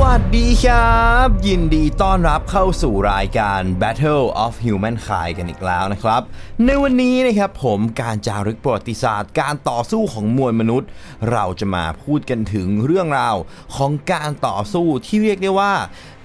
วัสดีครับ ยินดีต้อนรับเข้าสู่รายการ Battle of Humankind กันอีกแล้วนะครับ ในวันนี้นะครับผมการจารึกประวัติศาสตร์ การต่อสู้ของมวลมนุษย์ เราจะมาพูดกันถึงเรื่องราวของการต่อสู้ที่เรียกได้ว่า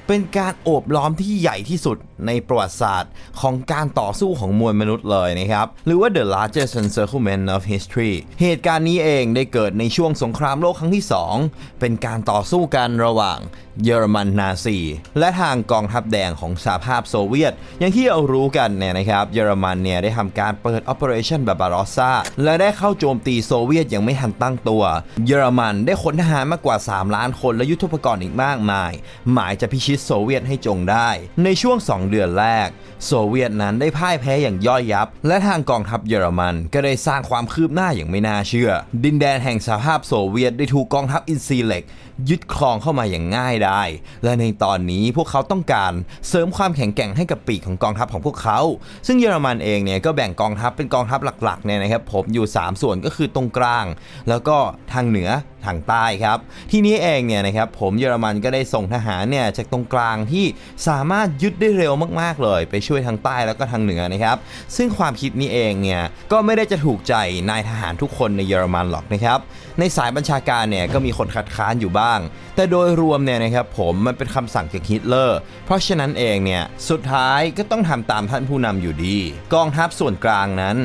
เป็นการโอบล้อมที่ใหญ่ที่สุด ในประวัติศาสตร์ของการต่อสู้ของมวลมนุษย์เลยนะครับ หรือว่า the largest encirclement of history เหตุการณ์นี้เองได้เกิดในช่วงสงครามโลกครั้งที่ 2 เป็นการต่อสู้กันระหว่างเยอรมันนาซี และทางกองทัพแดงของสหภาพโซเวียต อย่างที่เรารู้กันเนี่ยนะครับ เยอรมันเนี่ยได้ทำการเปิด Operation Barbarossa และได้เข้าโจมตีโซเวียตอย่างไม่ทันตั้งตัว เยอรมันได้ขนทหารมากกว่า 3 ล้านคนและยุทธปกรณ์อีกมากมาย หมายจะพิชิตโซเวียตให้จงได้ ในช่วง 2เดือนแรก โซเวียตนั้นได้พ่ายแพ้อย่างย่อยยับ และทางกองทัพเยอรมันก็ได้สร้างความคืบหน้าอย่างไม่น่าเชื่อ ดินแดนแห่งสหภาพโซเวียตได้ถูกกองทัพอินซีเหล็ก ยึดครองเข้ามาอย่างง่ายได้ และในตอนนี้พวกเขาต้องการเสริมความแข็งแกร่งให้กับปีกของกองทัพของพวกเขา ซึ่งเยอรมันเองเนี่ยก็แบ่งกองทัพเป็นกองทัพหลักๆเนี่ยนะครับผมอยู่ 3 ส่วนก็คือตรงกลาง แล้วก็ทางเหนือทางใต้ครับที่นี้เองเนี่ยนะครับผมเยอรมันก็ได้ส่งทหารเนี่ยจากตรงกลางที่สามารถยึดได้เร็วมากๆเลย ไปช่วยทางใต้แล้วก็ทางเหนือนะครับซึ่งความคิดนี้เองเนี่ยก็ไม่ได้จะถูกใจนายทหารทุกคนในเยอรมันหรอกนะครับในสายบัญชาการเนี่ยก็มีคนคัดค้านอยู่บ้างแต่โดยรวมเนี่ยนะครับผมมันเป็นคำสั่งจากฮิตเลอร์ เพราะฉะนั้นเองเนี่ยสุดท้ายก็ต้องทำตามท่านผู้นำอยู่ดี กองทัพส่วนกลางนั้น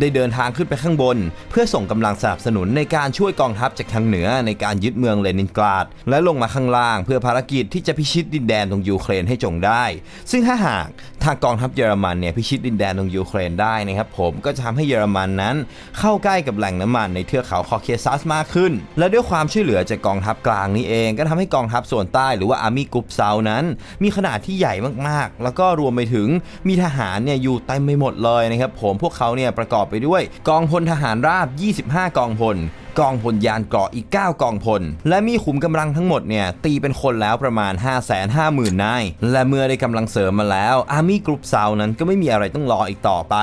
ได้เดินทางขึ้นไปข้างบน เพื่อส่งกำลังสนับสนุนในการช่วยกองทัพจากทางเหนือในการยึดเมืองเลนินกราด และลงมาข้างล่าง เพื่อภารกิจที่จะพิชิตดินแดนตรงยูเครนให้จงได้ ซึ่งถ้าหากทางกองทัพเยอรมันเนี่ยพิชิตดินแดนตรงยูเครนได้นะครับผมก็จะทำให้เยอรมันนั้น เข้าใกล้กับแหล่งน้ำมันในเทือกเขาคอเคซัสมากขึ้น และด้วยความช่วยเหลือจากกองทัพกลางนี้เอง ก็ทำให้กองทัพส่วนใต้หรือว่าอาร์มี่กรุ๊ปเซานั้น มีขนาดที่ใหญ่มากๆ แล้วก็รวมไปถึงมีทหารเนี่ยอยู่เต็มไปหมดเลยนะครับผมพวกเขาเนี่ยประกอบไปด้วย กองพลทหารราบ 25 กองพล กองพลยานเกราะอีก 9 กองพล และมีขุมกำลังทั้งหมดเนี่ยตีเป็นคนแล้วประมาณ 5 5 0 0 0 0นาย และเมื่อได้กำลังเสริมมาแล้วอาร์มี่กรุ๊ปเซานั้นก็ไม่มีอะไรต้องรออีกต่อไป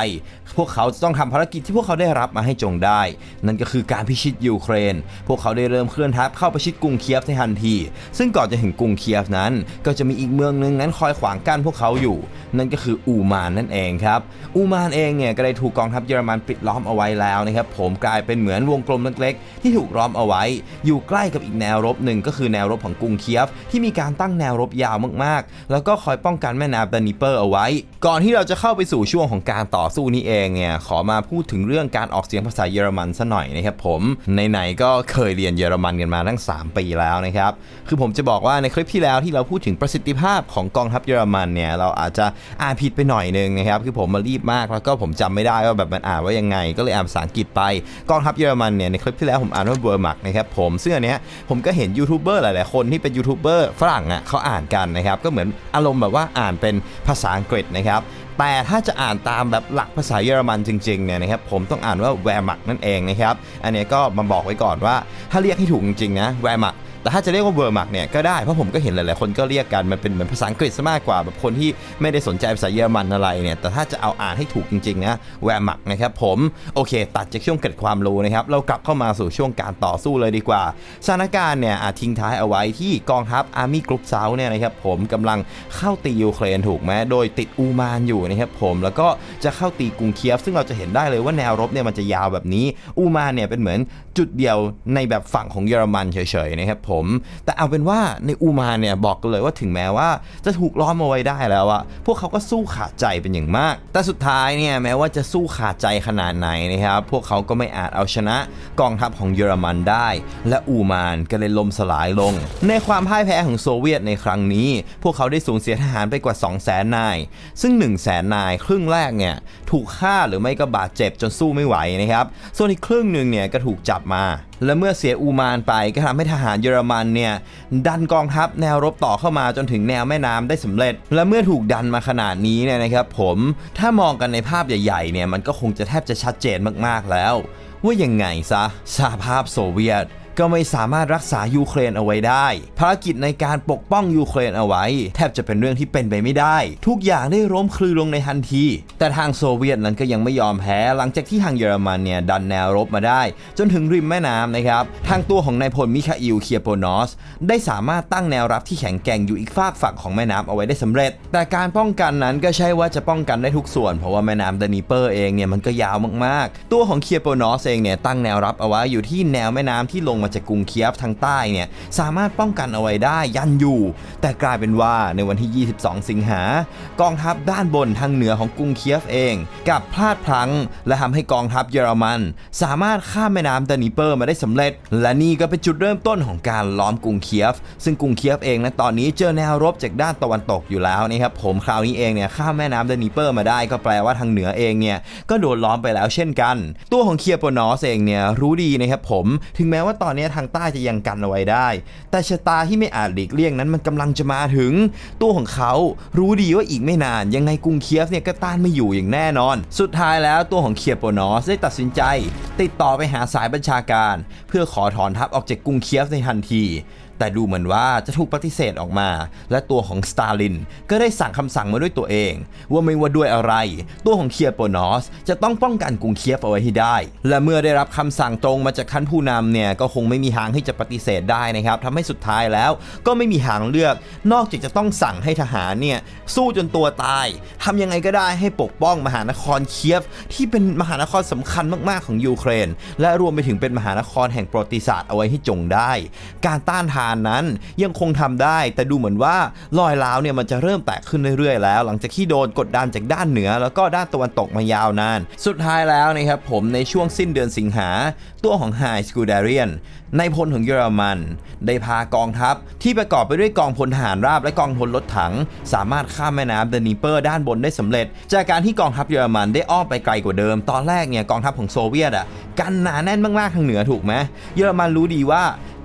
พวกเขาจะต้องทำภารกิจที่พวกเขาได้รับมาให้จงได้ นั่นก็คือการพิชิตยูเครน พวกเขาได้เริ่มเคลื่อนทัพเข้าประชิดกรุงเคียฟในทันที ซึ่งก่อนจะถึงกรุงเคียฟนั้น ก็จะมีอีกเมืองหนึ่งนั้นคอยขวางกั้นพวกเขาอยู่ นั่นก็คืออูมานนั่นเองครับ อูมานเองเนี่ยก็ได้ถูกกองทัพเยอรมันปิดล้อมเอาไว้แล้วนะครับผมกลายเป็นเหมือนวงกลมเล็กที่ถูกล้อมเอาไว้ อยู่ใกล้กับอีกแนวรบหนึ่งก็คือแนวรบของกรุงเคียฟ ที่มีการตั้งแนวรบยาวมากๆ แล้วก็คอยป้องกันแม่น้ำดานิเปอร์เอาไว้ ก่อนที่เราจะเข้าไปสู่ช่วงของการต่อสู้นี้เองเนี่ยขอมาพูดถึงเรื่องการออกเสียงภาษาเยอรมันซะหน่อยนะครับผมไหนๆก็เคยเรียนเยอรมันกันมาตั้ง 3 ปีแล้วนะครับคือผมจะบอกว่าในคลิปที่แล้วที่เราพูดถึงประสิทธิภาพของกองทัพเยอรมันเนี่ยเราอาจจะอ่านผิดไปหน่อยนึงนะครับคือผมมารีบมากแล้วก็ผมจำไม่ได้ว่าแบบมันอ่านว่ายังไง ก็เลยอ่านภาษาอังกฤษไปกองทัพเยอรมันเนี่ยในคลิปที่แล้วผมอ่านว่าเบอร์มักนะครับผมซึ่งอันเนี้ยผมก็เห็นยูทูบเบอร์หลายๆคนที่เป็นยูทูบเบอร์ฝรั่งอะเขาอ่านกันนะครับก็เหมือนอารมณ์แบบว่าอ่านเป็นภาษาอังกฤษนะครับแต่ถ้าจะอ่านตามแบบหลักภาษาเยอรมันจริงๆเนี่ยนะครับผมต้องอ่านว่าแวร์มักนั่นเองนะครับอันนี้ก็มาบอกไว้ก่อนว่าถ้าเรียกให้ถูกจริงๆนะแวร์มัก แต่ถ้าจะเรียกว่าเวอร์มักเนี่ยก็ได้เพราะผมก็เห็นหลายๆคนก็เรียกกันมันเป็นเหมือนภาษาอังกฤษซะมากกว่าแบบคนที่ไม่ได้สนใจภาษาเยอรมันอะไรเนี่ยแต่ถ้าจะเอาอ่านให้ถูกจริงๆนะแวร์มักนะครับผมโอเค ตัดจากช่วงเกร็ดความรู้นะครับเรากลับเข้ามาสู่ช่วงการต่อสู้เลยดีกว่าสถานการณ์เนี่ยอาทิ้งท้ายเอาไว้ที่กองทัพอาร์มี่กรุ๊ปเซาเนี่ยนะครับผมกำลังเข้าตียูเครนถูกไหมโดยติดอูมานอยู่นะครับผมแล้วก็จะเข้าตีกรุงเคียฟ ซึ่งเราจะเห็นได้เลยว่าแนวรบเนี่ยมันจะยาวแบบนี้ อูมานเนี่ยเป็นเหมือนจุดเดียวในแบบฝั่งของเยอรมันเฉยๆนะครับผมแต่เอาเป็นว่าในอูมานเนี่ยบอกกันเลยว่าถึงแม้ว่าจะถูกล้อมเอาไว้ได้แล้วอะพวกเขาก็สู้ขาดใจเป็นอย่างมาก แต่สุดท้ายเนี่ยแม้ว่าจะสู้ขาดใจขนาดไหนนะครับพวกเขาก็ไม่อาจเอาชนะกองทัพของเยอรมันได้ และอูมานก็เลยล่มสลายลง ในความพ่ายแพ้ของโซเวียตในครั้งนี้ พวกเขาได้สูญเสียทหารไปกว่า 2 0 0 0 0 0นาย ซึ่ง 1 0 0 0 0 0นายครึ่งแรกเนี่ยถูกฆ่าหรือไม่ก็บาดเจ็บจนสู้ไม่ไหวนะครับส่วนอีกครึ่งหนึ่งเนี่ยก็ถูกจับมาและเมื่อเสียอูมานไปก็ทำให้ทหารเยอรมันเนี่ยดันกองทัพแนวรบต่อเข้ามาจนถึงแนวแม่น้ำได้สำเร็จ และเมื่อถูกดันมาขนาดนี้เนี่ยนะครับผมถ้ามองกันในภาพใหญ่ๆเนี่ยมันก็คงจะแทบจะชัดเจนมากๆแล้ว ว่ายังไงซะสหภาพโซเวียต ก็ไม่สามารถรักษายูเครนเอาไว้ได้ ภารกิจในการปกป้องยูเครนเอาไว้ แทบจะเป็นเรื่องที่เป็นไปไม่ได้ ทุกอย่างได้ล้มคลือลงในทันที แต่ทางโซเวียตนั้นก็ยังไม่ยอมแพ้หลังจากที่ทางเยอรมันเนี่ยดันแนวรบมาได้ จนถึงริมแม่น้ำนะครับทางตัวของนายพลมิคาอิลเคียโปนอสได้สามารถตั้งแนวรับที่แข็งแกร่งอยู่อีกฝากฝั่งของแม่น้ำเอาไว้ได้สำเร็จ แต่การป้องกันนั้นก็ใช่ว่าจะป้องกันได้ทุกส่วน เพราะว่าแม่น้ำดานิเปอร์เองเนี่ยมันก็ยาวมากๆ ตัวของเคียโปนอสเองเนี่ยตั้งแนวรับเอาไว้อยู่ที่แนวแม่น้ำที่ลงมาจากกรุงเคียฟทางใต้เนี่ยสามารถป้องกันเอาไว้ได้ยันอยู่ แต่กลายเป็นว่าในวันที่ 22 สิงหากองทัพด้านบนทางเหนือของกรุงเคียฟเองกับพลาดพลั้ง และทำให้กองทัพเยอรมัน สามารถข้ามแม่น้ำดานิเปอร์มาได้สำเร็จ และนี่ก็เป็นจุดเริ่มต้นของการล้อมกรุงเคียฟ ซึ่งกรุงเคียฟเองนะตอนนี้เจอแนวรบจากด้านตะวันตกอยู่แล้วนะครับผมคราวนี้เองเนี่ยข้ามแม่น้ำดานิเปอร์มาได้ก็แปลว่าทางเหนือเองเนี่ยก็โดนล้อมไปแล้วเช่นกัน ตัวของเคียโปนอสเองเนี่ยรู้ดีนะครับผมถึงแม้ว่าตอนนี้ทางใต้จะยังกันเอาไว้ได้ แต่ชะตาที่ไม่อาจหลีกเลี่ยงนั้นมันกำลังจะมาถึง ตัวของเขารู้ดีว่าอีกไม่นาน ยังไงกรุงเคียฟเนี่ยก็ต้านไม่อยู่อย่างแน่นอน สุดท้ายแล้วตัวของเคียโปนอสได้ตัดสินใจ ติดต่อไปหาสายบัญชาการ เพื่อขอถอนทัพออกจากกรุงเคียฟในทันที แต่ดูเหมือนว่าจะถูกปฏิเสธออกมา และตัวของสตาลินก็ได้สั่งคำสั่งมาด้วยตัวเอง ว่าไม่ว่าด้วยอะไร ตัวของเคียโปนอสจะต้องป้องกันกรุงเคียฟเอาไว้ให้ได้ และเมื่อได้รับคำสั่งตรงมาจากขั้นผู้นำเนี่ยก็คงไม่มีทางที่จะปฏิเสธได้นะครับทำให้สุดท้ายแล้ว ก็ไม่มีทางเลือก นอกจากจะต้องสั่งให้ทหารเนี่ยสู้จนตัวตายทำยังไงก็ได้ให้ปกป้องมหานครเคียฟ ที่เป็นมหานครสำคัญมากๆของยูเครน และรวมไปถึงเป็นมหานครแห่งประวัติศาสตร์เอาไว้ให้จงได้ การต้านทานนั้นยังคงทำได้ แต่ดูเหมือนว่ารอยร้าวเนี่ยมันจะเริ่มแตกขึ้นเรื่อยๆแล้ว หลังจากที่โดนกดดันจากด้านเหนือ แล้วก็ด้านตะวันตกมายาวนาน สุดท้ายแล้วนะครับผมในช่วงสิ้นเดือนสิงหา ตัวของไฮสกูเดเรียนในพลของเยอรมัน ได้พากองทัพที่ประกอบไปด้วยกองพลทหารราบและกองพลรถถัง สามารถข้ามแม่น้ำเดนีเปอร์ด้านบนได้สำเร็จ จากการที่กองทัพเยอรมันได้อ้อมไปไกลกว่าเดิม ตอนแรกเนี่ยกองทัพของโซเวียตอะกันหนาแน่นมากๆทางเหนือถูกไหมเยอรมันรู้ดีว่า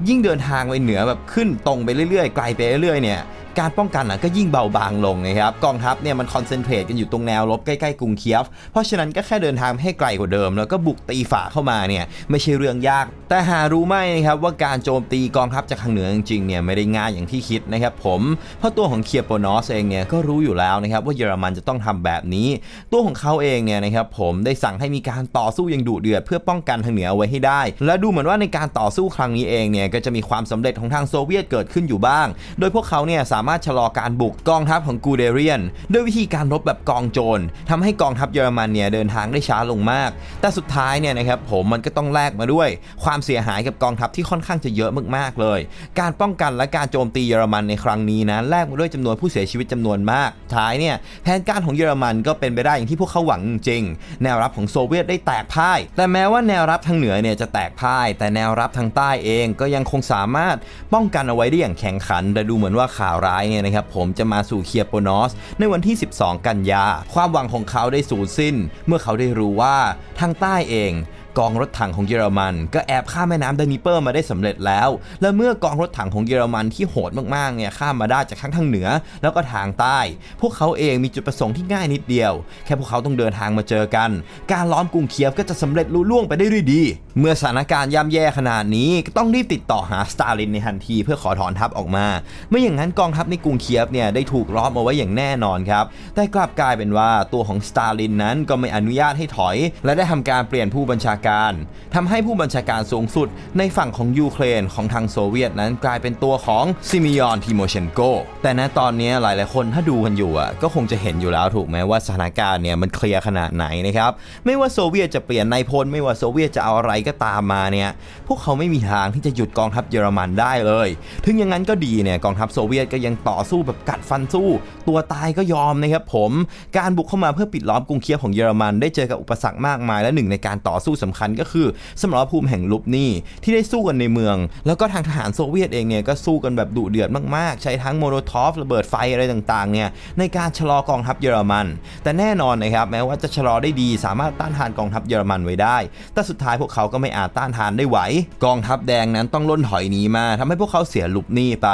ยิ่งเดินทางไปเหนือแบบขึ้นตรงไปเรื่อยๆไกลไปเรื่อยๆเนี่ย การป้องกันก็ยิ่งเบาบางลงนะครับกองทัพเนี่ยมันคอนเซนเทรตกันอยู่ตรงแนวรบใกล้ๆกรุงเคียฟ เพราะฉะนั้นก็แค่เดินทางให้ไกลกว่าเดิม แล้วก็บุกตีฝ่าเข้ามาเนี่ยไม่ใช่เรื่องยาก แต่หารู้ไหมนะครับว่าการโจมตีกองทัพจากทางเหนือจริงๆเนี่ยไม่ได้ง่ายอย่างที่คิดนะครับผมเพราะตัวของเคียโปนอสเองเนี่ยก็รู้อยู่แล้วนะครับว่าเยอรมันจะต้องทำแบบนี้ ตัวของเขาเองเนี่ยนะครับผมได้สั่งให้มีการต่อสู้อย่างดุเดือดเพื่อป้องกันทางเหนือเอาไว้ให้ได้ และดูเหมือนว่าในการต่อสู้ครั้งนี้เองเนี่ยก็จะมีความสำเร็จของทางโซเวียตเกิดขึ้นอยู่บ้าง โดยพวกเขาเนี่ยสาามารถชะลอการบุกกองทัพของกูเดเรียน ด้วยวิธีการรบแบบกองโจรทำให้กองทัพเยอรมันเนี่ยเดินทางได้ช้าลงมาก แต่สุดท้ายเนี่ยนะครับผมมันก็ต้องแลกมาด้วย ความเสียหายกับกองทัพที่ค่อนข้างจะเยอะมากๆเลย การป้องกันและการโจมตีเยอรมันในครั้งนี้นะแลกมาด้วยจำนวนผู้เสียชีวิตจำนวนมาก ท้ายเนี่ยแผนการของเยอรมันก็เป็นไปได้อย่างที่พวกเขาหวังจริง แนวรับของโซเวียตได้แตกพ่าย แต่แม้ว่าแนวรับทางเหนือเนี่ยจะแตกพ่าย แต่แนวรับทางใต้เองก็ยังคงสามารถป้องกันเอาไว้ได้อย่างแข็งขัน แต่ดูเหมือนว่าข่าวรายเนี่ยนะครับผมจะมาสู่เคียโปนอสในวันที่ 12 กันยา ความหวังของเขาได้สูญสิ้น เมื่อเขาได้รู้ว่าทางใต้เอง กองรถถังของเยอรมัน ก็แอบข้ามแม่น้ำดานิเปอร์มาได้สำเร็จแล้ว และเมื่อกองรถถังของเยอรมันที่โหดมากๆเนี่ยข้ามมาได้จากทั้งทางเหนือ แล้วก็ทางใต้ พวกเขาเองมีจุดประสงค์ที่ง่ายนิดเดียว แค่พวกเขาต้องเดินทางมาเจอกัน การล้อมกรุงเคียฟก็จะสำเร็จลุล่วงไปได้ด้วยดี เมื่อสถานการณ์ย่ำแย่ขนาดนี้ก็ต้องรีบติดต่อหาสตาลินในทันทีเพื่อขอถอนทัพออกมา ไม่อย่างนั้นกองทัพในกรุงเคียฟเนี่ยได้ถูกล้อมเอาไว้อย่างแน่นอนครับแต่กลับกลายเป็นว่าตัวของสตาลินนั้นก็ไม่อนุญาตให้ถอย และได้ทำการเปลี่ยนผู้บัญชาการทำให้ผู้บัญชาการสูงสุดในฝั่งของยูเครนของทางโซเวียตนั้นกลายเป็นตัวของซิมิยอนทิโมเชนโก แต่ณตอนนี้หลายๆคนถ้าดูกันอยู่อะก็คงจะเห็นอยู่แล้วถูกไหมว่าสถานการณ์เนี่ยมันเคลียร์ขนาดไหนนะครับไม่ว่าโซเวียตจะเปลี่ยนนายพลไม่ว่าโซเวียตจะเอาอะไรก็ตามมาเนี่ยพวกเขาไม่มีทางที่จะหยุดกองทัพเยอรมันได้เลย ถึงอย่างนั้นก็ดีเนี่ยกองทัพโซเวียตก็ยังต่อสู้แบบกัดฟันสู้ ตัวตายก็ยอมนะครับผม การบุกเข้ามาเพื่อปิดล้อมกรุงเคียฟของเยอรมันได้เจอกับอุปสรรคมากมายและหนึ่งในการต่อสู้สำคัญก็คือสมรภูมิแห่งลุบนี่ที่ได้สู้กันในเมือง แล้วก็ทางทหารโซเวียตเองเนี่ยก็สู้กันแบบดุเดือดมากๆ ใช้ทั้งโมโนทอฟระเบิดไฟอะไรต่างๆเนี่ยในการชะลอกองทัพเยอรมัน แต่แน่นอนนะครับแม้ว่าจะชะลอได้ดีสามารถต้านทานกองทัพเยอรมันไว้ได้ แต่สุดท้ายพวกเขาก็ไม่อาจต้านทานได้ไหว กองทัพแดงนั้นต้องล่นถอยหนีมาทำให้พวกเขาเสียลุบนี่ไป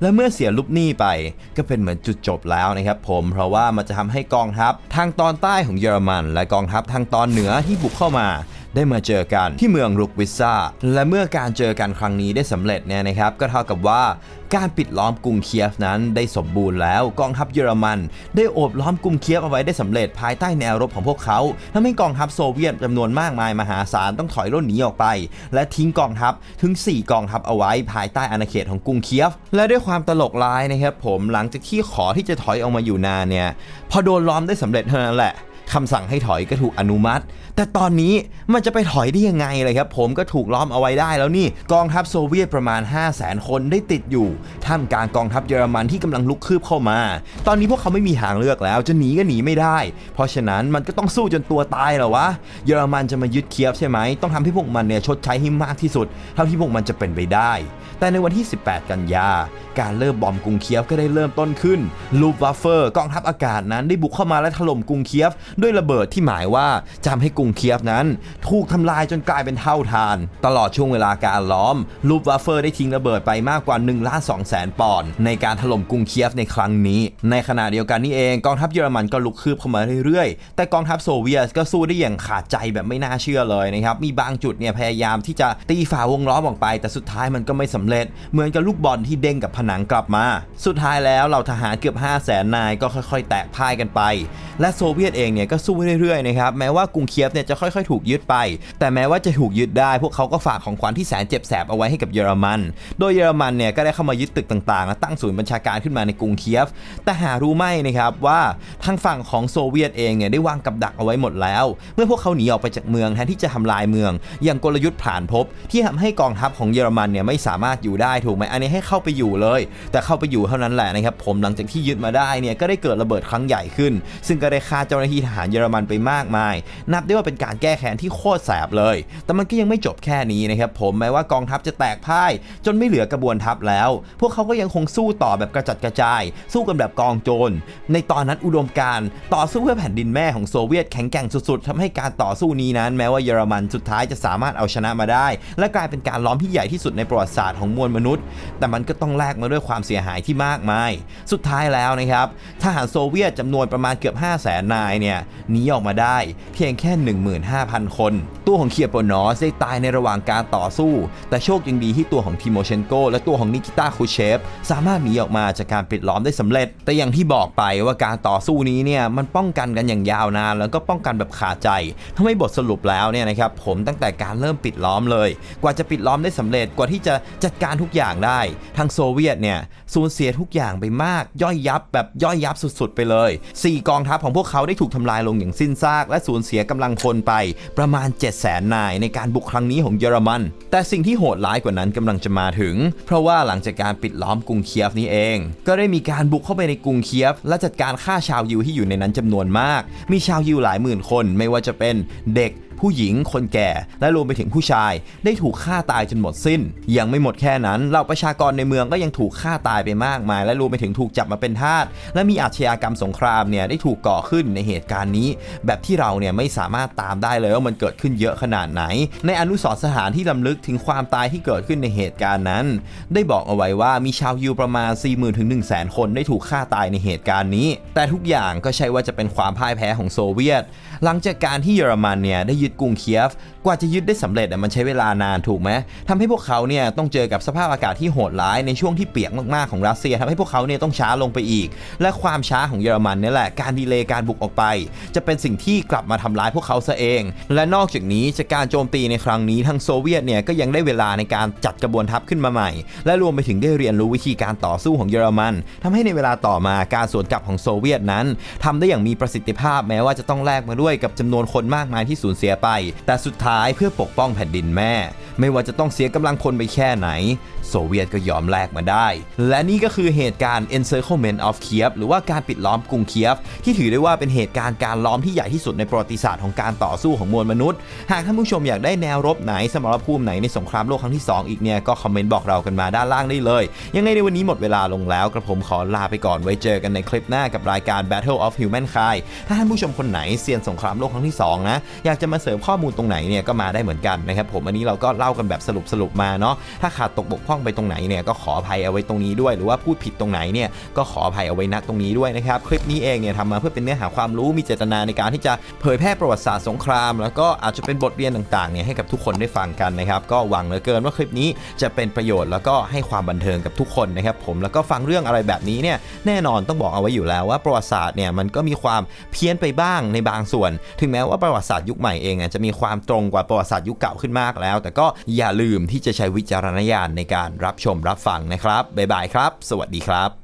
และเมื่อเสียลุบนี่ไป ก็เป็นเหมือนจุดจบแล้วนะครับผมเพราะว่ามันจะทำให้กองทัพทางตอนใต้ของเยอรมัน และกองทัพทางตอนเหนือที่บุกเข้ามา ได้มาเจอกันที่เมืองรุกวิซาและเมื่อการเจอกันครั้งนี้ได้สำเร็จเนี่ยนะครับ ก็เท่ากับว่าการปิดล้อมกรุงเคียฟนั้นได้สมบูรณ์แล้วกองทัพเยอรมัน ได้โอบล้อมกรุงเคียฟเอาไว้ได้สำเร็จภายใต้แนวรบของพวกเขาทำให้กองทัพโซเวียตจำนวนมากมายมหาศาลต้องถอยร่นหนีออกไป และทิ้งกองทัพถึง 4 กองทัพเอาไว้ภายใต้อาณาเขตของกรุงเคียฟ และด้วยความตลกร้ายนะครับผมหลังจากที่ขอที่จะถอยออกมาอยู่นานเนี่ยพอโดนล้อมได้สำเร็จเท่านั้นแหละ คำสั่งให้ถอยก็ถูกอนุมัติ แต่ตอนนี้มันจะไปถอยได้ยังไงเลยครับ ผมก็ถูกล้อมเอาไว้ได้แล้วนี่ กองทัพโซเวียตประมาณ 5 0 0แสนคนได้ติดอยู่ ท่ามกลางกองทัพเยอรมันที่กำลังลุกคืบเข้ามา ตอนนี้พวกเขาไม่มีทางเลือกแล้ว จะหนีก็หนีไม่ได้ เพราะฉะนั้นมันก็ต้องสู้จนตัวตายเหรอวะ เยอรมันจะมายึดเคียฟใช่ไหม ต้องทำให้พวกมันเนี่ยชดใช้ให้มากที่สุด เท่าที่พวกมันจะเป็นไปได้ แต่ในวันที่ 18 กันยา การเริ่มบอมกรุงเคียฟก็ได้เริ่มต้นขึ้น ลูฟวัฟเฟอร์กองทัพอากาศนั้นได้บุกเข้ามาและถล่มกรุงเคียฟด้วยระเบิดที่หมายว่าจะทำให้กรุงเคียฟนั้น ถูกทำลายจนกลายเป็นเท่าทาน ตลอดช่วงเวลาการล้อม ลูฟวัฟเฟอร์ได้ทิ้งระเบิดไปมากกว่า1ล้าน2แสนปอนด์ในการถล่มกรุงเคียฟในครั้งนี้ ในขณะเดียวกันนี่เองกองทัพเยอรมันก็ลุกคืบเข้ามาเรื่อยๆ แต่กองทัพโซเวียตก็สู้ได้อย่างขาดใจแบบไม่น่าเชื่อเลยนะครับมีบางจุดเนี่ยพยายามที่จะตีฝ่าวงล้อมออกไป แต่สุดท้ายมันก็ไม่สำเร็จ เหมือนกับลูกบอลที่เด้งกับผนังกลับมา สุดท้ายแล้วเหล่าทหารเกือบ 5 0 0แสนนายก็ค่อย ๆ แตกพ่ายกันไป และโซเวียตเองเนี่ยก็สู้เรื่อยๆนะครับแม้ว่ากรุงเคียฟเนี่ยจะค่อยๆ ถูกยึดไป แต่แม้ว่าจะถูกยึดได้ พวกเขาก็ฝากของขวัญที่แสนเจ็บแสบเอาไว้ให้กับเยอรมัน โดยเยอรมันเนี่ยก็ได้เข้ามายึดตึกต่างๆและตั้งศูนย์บัญชาการขึ้นมาในกรุงเคียฟ แต่หารู้ไหมนะครับว่าทางฝั่งของโซเวียตเองเนี่ยได้วางกับดักเอาไว้หมดแล้ว เมื่อพวกเขาหนีออกไปจากเมืองแทนที่จะทำลายเมือง อย่างกลยุทธ์ผ่านพบ ที่ทำให้กองทัพของเยอรมันเนี่ยไม่สามารถอยู่ได้ถูกไหมอันนี้ให้เข้าไปอยู่เลย แต่เข้าไปอยู่เท่านั้นแหละนะครับผมหลังจากที่ยึดมาได้เนี่ยก็ได้เกิดระเบิดครั้งใหญ่ขึ้น ซึ่งก็ได้ฆ่าเจ้าหน้าที่ทหารเยอรมันไปมากมาย นับได้ว่าเป็นการแก้แค้นที่โคตรแสบเลย แต่มันก็ยังไม่จบแค่นี้นะครับผมแม้ว่ากองทัพจะแตกพ่าย จนไม่เหลือกระบวนทัพแล้ว พวกเขาก็ยังคงสู้ต่อแบบกระจัดกระจาย สู้กันแบบกองโจร ในตอนนั้นอุดมการต่อสู้เพื่อแผ่นดินแม่ของโซเวียตแข็งแกร่งสุดๆทำให้การต่อสู้นี้นั้น แม้ว่าเยอรมันสุดท้ายจะสามารถเอาชนะมาได้ และกลายเป็นการล้อมที่ใหญ่ที่สุดในประวัติศาสตร์ของมวลมนุษย์ แต่มันก็ต้องแลกมาด้วยความเสียหายที่มากมาย สุดท้ายแล้วนะครับทหารโซเวียตจำนวนประมาณเกือบ 5 0 0แสนนายเนี่ยหนีออกมาได้ เพียงแค่ 15,000 คน ตัวของเคียโปนอสได้ตายในระหว่างการต่อสู้ แต่โชคยังดีที่ตัวของทิโมเชนโกและตัวของนิกิต้าคูเชฟสามารถหนีออกมาจากการปิดล้อมได้สำเร็จ แต่อย่างที่บอกไปว่าการต่อสู้นี้เนี่ยมันป้องกันกันอย่างยาวนาน แล้วก็ป้องกันแบบขาดใจทำให้บทสรุปแล้วเนี่ยนะครับผมตั้งแต่การเริ่มปิดล้อมเลย กว่าจะปิดล้อมได้สำเร็จกว่าที่จะจัดการทุกอย่างได้ ทางโซเวียตเนี่ยสูญเสียทุกอย่างไปมาก ย่อยยับแบบย่อยยับสุดๆไปเลย 4 กองทัพของพวกเขาได้ถูกทำลายลงอย่างสิ้นซาก และสูญเสียกำลังพลไปประมาณ7 0 0 0 0 0นายในการบุกครั้งนี้ของเยอรมัน แต่สิ่งที่โหดร้ายกว่านั้นกำลังจะมาถึง เพราะว่าหลังจากการปิดล้อมกรุงเคียฟนี้เอง ก็ได้มีการบุกเข้าไปในกรุงเคียฟ และจัดการฆ่าชาวยิวที่อยู่ในนั้นจำนวนมาก มีชาวยิวหลายหมื่นคนไม่ว่าจะเป็นเด็ก ผู้หญิง คนแก่ และรวมไปถึงผู้ชาย ได้ถูกฆ่าตายจนหมดสิ้น ยังไม่หมดแค่นั้นเหล่าประชากรในเมืองก็ยังถูกฆ่าตายไปมากมาย และรวมไปถึงถูกจับมาเป็นทาสและมีอาชญากรรมสงครามเนี่ยได้ถูกก่อขึ้นในเหตุการณ์นี้ แบบที่เราเนี่ยไม่สามารถตามได้เลยว่ามันเกิดขึ้นเยอะขนาดไหน ในอนุสรสถานที่ลำลึกถึงความตายที่เกิดขึ้นในเหตุการณ์นั้น ได้บอกเอาไว้ว่ามีชาวยิวประมาณ 40,000ถึง1 0 0 0 0 0 คนได้ถูกฆ่าตายในเหตุการณ์นี้ แต่ทุกอย่างก็ใช่ว่าจะเป็นความพ่ายแพ้ของโซเวียต หลังจากการที่เยอรมันเนี่ยได้ยึดกรุงเคียฟกว่าจะยึดได้สำเร็จอะมันใช้เวลานานถูกไหมทำให้พวกเขาเนี่ยต้องเจอกับสภาพอากาศที่โหดร้ายในช่วงที่เปียกมากๆของรัสเซียทำให้พวกเขาเนี่ยต้องช้าลงไปอีก และความช้าของเยอรมันนี่แหละการดีเลย์การบุกออกไป จะเป็นสิ่งที่กลับมาทำร้ายพวกเขาซะเอง และนอกจากนี้จากการโจมตีในครั้งนี้ทางโซเวียตเนี่ยก็ยังได้เวลาในการจัดกระบวนทัพขึ้นมาใหม่ และรวมไปถึงได้เรียนรู้วิธีการต่อสู้ของเยอรมันทำให้ในเวลาต่อมาการสวนกลับของโซเวียตนั้นทำได้อย่างมีประสิทธิภาพแม้ว่าจะต้องแลกมาด้วยกับจำนวนคนมากมายที่สูญเสียไป แต่สุดท้ายายเพื่อปกป้องแผ่นดินแม่ ไม่ว่าจะต้องเสียกำลังพลไปแค่ไหน โซเวียตก็ยอมแลกมาได้ และนี่ก็คือเหตุการณ์ encirclement of Kiev หรือว่าการปิดล้อมกรุงเคียฟ ที่ถือได้ว่าเป็นเหตุการณ์การล้อมที่ใหญ่ที่สุดในประวัติศาสตร์ของการต่อสู้ของมวลมนุษย์ หากท่านผู้ชมอยากได้แนวรบไหนสมรภูมิไหนในสงครามโลกครั้งที่ 2 อีกเนี่ยก็คอมเมนต์บอกเรากันมาด้านล่างได้เลย ยังไงในวันนี้หมดเวลาลงแล้วกระผมขอลาไปก่อนไว้เจอกันในคลิปหน้ากับรายการ Battle of Humankind ถ้าท่านผู้ชมคนไหนเซียนสงครามโลกครั้งที่สองนะอยากจะมาเสริมข้อมูลตรงไหนเนี่ยเนี่ยก็มาได้เหมือนกันนะครับผมอันนี้เราก็เล่ากันแบบสรุปสรุปมาเนาะถ้าขาดตกบกพร่องไปตรงไหนเนี่ยก็ขออภัยเอาไว้ตรงนี้ด้วย หรือว่าพูดผิดตรงไหนเนี่ยก็ขออภัยเอาไว้ณตรงนี้ด้วยนะครับคลิปนี้เองเนี่ยทำมาเพื่อเป็นเนื้อหาความรู้มีเจตนาในการที่จะเผยแพร่ประวัติศาสตร์สงคราม แล้วก็อาจจะเป็นบทเรียนต่างๆเนี่ยให้กับทุกคนได้ฟังกันนะครับก็หวังเหลือเกินว่าคลิปนี้จะเป็นประโยชน์แล้วก็ให้ความบันเทิงกับทุกคนนะครับผมแล้วก็ฟังเรื่องอะไรแบบนี้เนี่ยแน่นอนต้องบอกเอาไว้อยู่แล้วว่าประวัติศาสตร์เนี่ยมันก็มีความเพี้ยนไปบ้างในบางส่วน ถึงแม้ว่าประวัติศาสตร์ยุคใหม่เองจะมีความตรงกว่าประวัติศาสตร์ยุคเก่าขึ้นมากแล้ว แต่ก็อย่าลืมที่จะใช้วิจารณญาณในการรับชมรับฟังนะครับบ๊ายบายครับ สวัสดีครับ